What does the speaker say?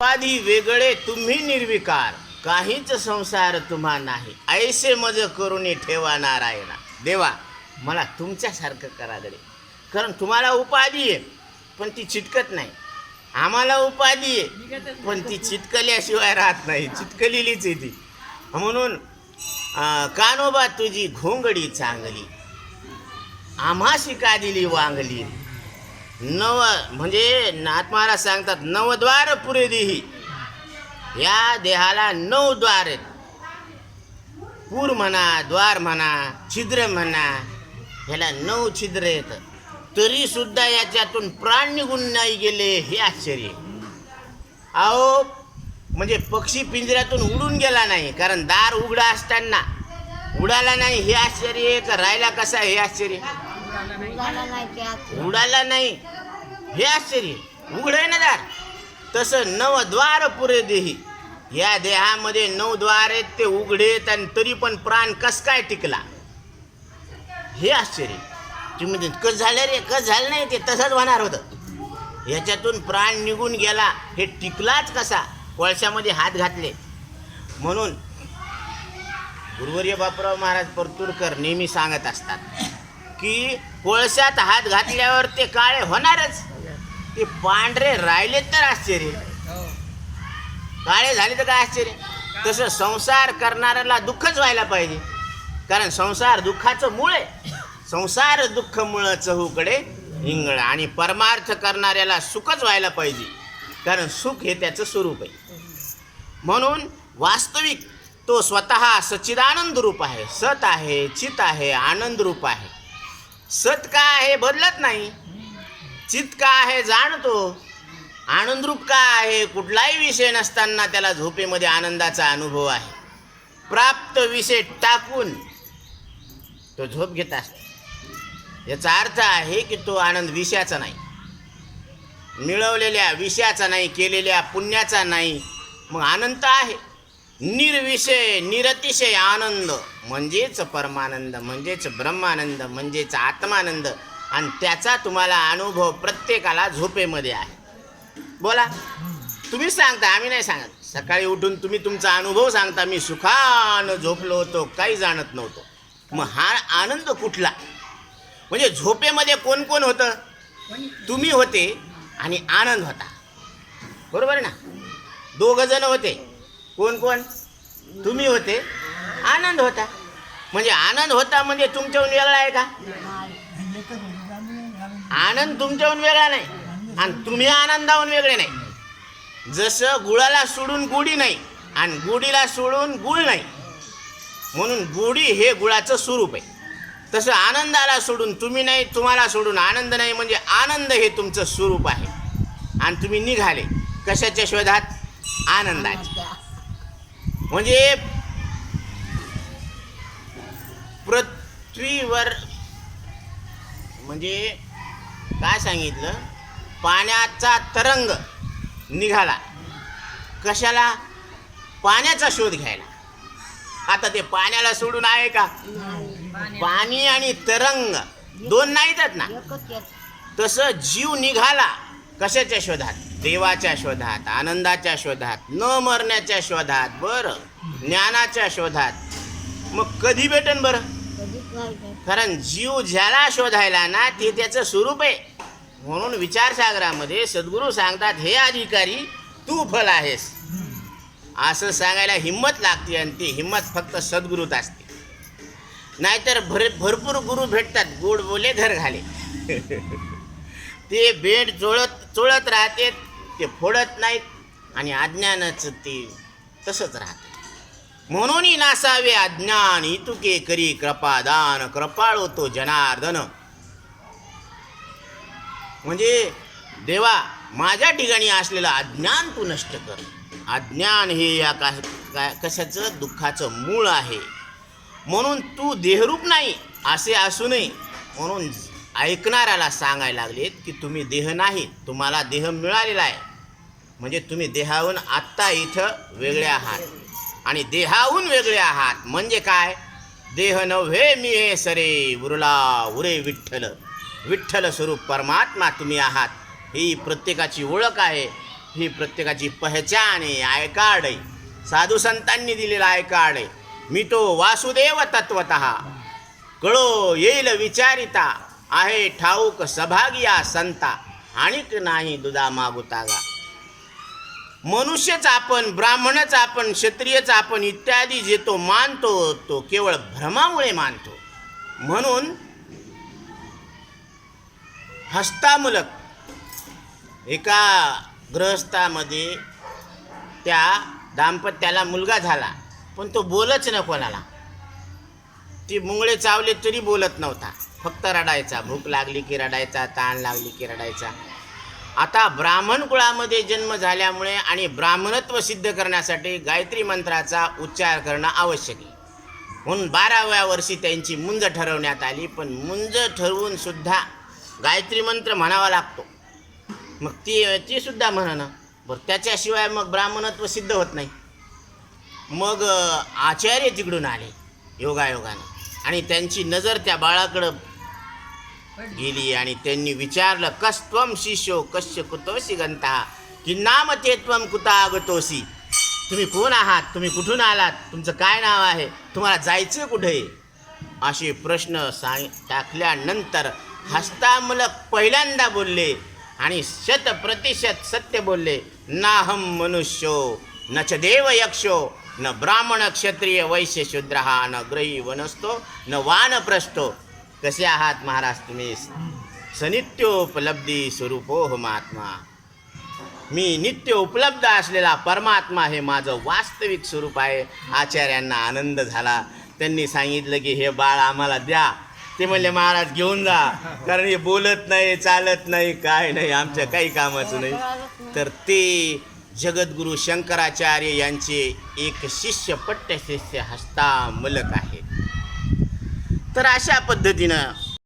उपाधी वेगळे तुम्ही निर्विकार. काहीच संसार तुम्हा नाही. ऐसे मज करून ठेवा नारायणा. देवा मला तुमच्यासारखं करा गडे. कारण तुम्हाला उपाधी आहे पण ती चिटकत नाही. आम्हाला उपाधी आहे पण ती चिटकल्याशिवाय राहत नाही. चिटकलेलीच आहे ती. म्हणून कानोबा तुझी घोंगडी चांगली. आम्हाशी का दिली वांगली. नव म्हणजे नाथ महाराज सांगतात नवद्वार पुरे देही या देहाला नऊ द्वार आहेत. पूर म्हणा द्वार म्हणा छिद्र म्हणा ह्याला नऊ छिद्र येतं तरी सुद्धा याच्यातून प्राण निघून नाही गेले हे आश्चर्य. अहो म्हणजे पक्षी पिंजऱ्यातून उडून गेला नाही कारण दार उघडा असताना. उडाला नाही हे आश्चर्य का राहिला कसा हे आश्चर्य? नाही उडाला नाही. हे आश्चर्य. उघड आहे ना दार. तसं नव द्वार पुरे देही. या देहामध्ये नऊ द्वार आहेत ते उघडेत आणि तरी पण प्राण कस काय टिकला? हे आश्चर्य. तुम्ही कस झालं रे? कस झालं नाही ते? तसंच होणार होतं. याच्यातून प्राण निघून गेला. हे टिकलाच कसा? कोळशामध्ये हात घातले. म्हणून गुरुवर्य बापराव महाराज परतूरकर नेहमी सांगत असतात की कोळशात हात घातल्यावर ते काळे होणारच. ते पांढरे राहिले तर आश्चर्य. काळे झाले तर काय आश्चर्य? तसं संसार करणाऱ्याला दुःखच व्हायला पाहिजे. कारण संसार दुःखाचं मूळ आहे. संसार दुःख मुळ चहूकडे हिंगळ आणि परमार्थ करणाऱ्याला सुखच व्हायला पाहिजे. कारण सुख हे त्याचं स्वरूप आहे. म्हणून वास्तविक तो स्वतः सच्चिदानंद रूप आहे. सत आहे चित आहे आनंद रूप आहे. सत का आहे बदलत नाही चित का आहे जाणतो आनंदरूप का आहे कुठलाही विषय नसताना त्याला झोपेमध्ये आनंदाचा अनुभव आहे. प्राप्त विषय टाकून तो झोप घेत असतो. याचा अर्थ आहे की तो आनंद विषयाचा नाही. मिळवलेल्या विषयाचा नाही केलेल्या पुण्याचा नाही मग आनंद आहे. निर्विषय निरतिशय आनंद. म्हणजेच परमानंद म्हणजेच ब्रह्मानंद म्हणजेच आत्मानंद. आणि त्याचा तुम्हाला अनुभव प्रत्येकाला झोपेमध्ये आहे. बोला. तुम्ही सांगता आम्ही नाही सांगत. सकाळी उठून तुम्ही तुमचा अनुभव सांगता मी सुखानं झोपलो होतो काही जाणत नव्हतो. मग हा आनंद कुठला? म्हणजे झोपेमध्ये कोण कोण होतं? तुम्ही होते आणि आनंद होता. बरोबर आहे ना? दोघ जण होते. कोण कोण? तुम्ही होते आनंद होता. म्हणजे आनंद होता म्हणजे तुमच्याहून वेगळा आहे का? आनंद तुमच्याहून वेगळा नाही. आणि तुम्ही आनंदाहून वेगळे नाही. जसं गुळाला सोडून गुढी नाही आणि गुढीला सोडून गुळ नाही. म्हणून गुढी हे गुळाचं स्वरूप आहे. तसं आनंदाला सोडून तुम्ही नाही तुम्हाला सोडून आनंद नाही म्हणजे आनंद हे तुमचं स्वरूप आहे. आणि तुम्ही निघाले. कशाच्या शोधात? आनंदाच्या. म्हणजे पृथ्वीवर म्हणजे काय सांगितलं? पाण्याचा तरंग निघाला. कशाला? पाण्याचा शोध घ्यायला. आता ते पाण्याला सोडून आहे का? पाणी आणि तरंग दोन नाहीतच ना. तसं जीव निघाला कशाच्या शोधात? देवाच्या शोधात आनंदाच्या शोधात न मरण्याच्या शोधात बरं. ज्ञानाच्या शोधात. मग कधी भेटन बरं. कारण जीव ज्याला शोधायला ना ते त्याचं स्वरूप आहे. म्हणून विचारसागरामध्ये सद्गुरू सांगतात हे अधिकारी तू फल आहेस. असं सांगायला हिंमत लागते आणि ती हिंमत फक्त सद्गुरूत असते. नाहीतर भर भरपूर गुरु भेटतात गोड बोले घर घाले. ते भेट चोळत चोळत राहते ते फोडत नाहीत आणि अज्ञानाचं ते तसंच राहते. म्हणून नासावे अज्ञान इतुके करी कृपादान कृपाळो तो जनार्दन. म्हणजे देवा माझ्या ठिकाणी असलेलं अज्ञान तू नष्ट कर. अज्ञान हे या का का- कशाचं? दुःखाचं मूळ आहे. म्हणून तू देहरूप नाही असे असू नये म्हणून ऐकणाऱ्याला सांगायला लागलेत की तुम्ही देह नाही तुम्हाला देह मिळालेला आहे. म्हणजे तुम्ही देहाहून आत्ता इथं वेगळे आहात. आणि देहाहून वेगळे आहात. म्हणजे काय? देह नव्हे मी हे सरे उरला उरे विठ्ठल. विठ्ठल स्वरूप परमात्मा तुम्ही आहात. ही प्रत्येकाची ओळख आहे. ही प्रत्येकाची पहचान आहे. आय आहे. साधू संतांनी दिलेला आय आहे. मी तो वासुदेव तत्वत. कळो येईल विचारिता. आहे ठाऊक सभागिया संता. आणिक नाही दुधा मागुतागा. मनुष्यच आपण ब्राह्मणच आपण क्षत्रियच आपण इत्यादी जे तो मानतो तो केवळ भ्रमामुळे मानतो. म्हणून हस्तामुलक एका ग्रहस्थामध्ये त्या दाम्पत्याला मुलगा झाला पण तो बोलच न कोणाला. ती मुंगळे चावले तरी बोलत नव्हता. फक्त रडायचा भूक लागली की रडायचा ताण लागली की रडायचा. आता ब्राह्मण कुळामध्ये जन्म झाल्यामुळे आणि ब्राह्मणत्व सिद्ध करण्यासाठी गायत्री मंत्राचा उच्चार करणं आवश्यक आहे. म्हणून बाराव्या वर्षी त्यांची मुंज ठरवण्यात आली पण मुंज ठरवून सुद्धा गायत्री मंत्र म्हणावा लागतो. मग ती ती सुद्धा म्हणणं बरं त्याच्याशिवाय मग ब्राह्मणत्व सिद्ध होत नाही. मग आचार्य तिकडून आले योगायोगानं. आणि त्यांची नजर त्या बाळाकडं गेली आणि त्यांनी विचारलं कस्त्वम शिष्यो कश्य कुतोसी गंता की नाम ते त्वम कुता आगतोसी तुम्ही कोण आहात? तुम्ही कुठून आलात? तुमचं काय नाव आहे? तुम्हाला जायचं कुठे? असे प्रश्न सांग टाकल्यानंतर हस्तामलक पहिल्यांदा बोलले आणि शत प्रतिशत सत्य बोलले नाहम मनुष्यो न च देव यक्षो न ब्राह्मण क्षत्रिय वैश्य शूद्र न ग्रही वनस्तो न वानप्रस्थो। कसे आहात महाराज तुम्ही? सनित्योपलब्धी स्वरूपो हो महात्मा. मी नित्य उपलब्ध असलेला परमात्मा हे माझं वास्तविक स्वरूप आहे. आचार्यांना आनंद झाला. त्यांनी सांगितलं की हे बाळ आम्हाला द्या. ते म्हणले महाराज घेऊन जा. कारण हे बोलत नाही चालत नाही काय नाही आमच्या काही कामाचं नाही. तर ते जगद्गुरु शंकराचार्य यांचे एक शिष्य पट्टशिष्य हस्तामलक आहे. तर अशा पद्धतीनं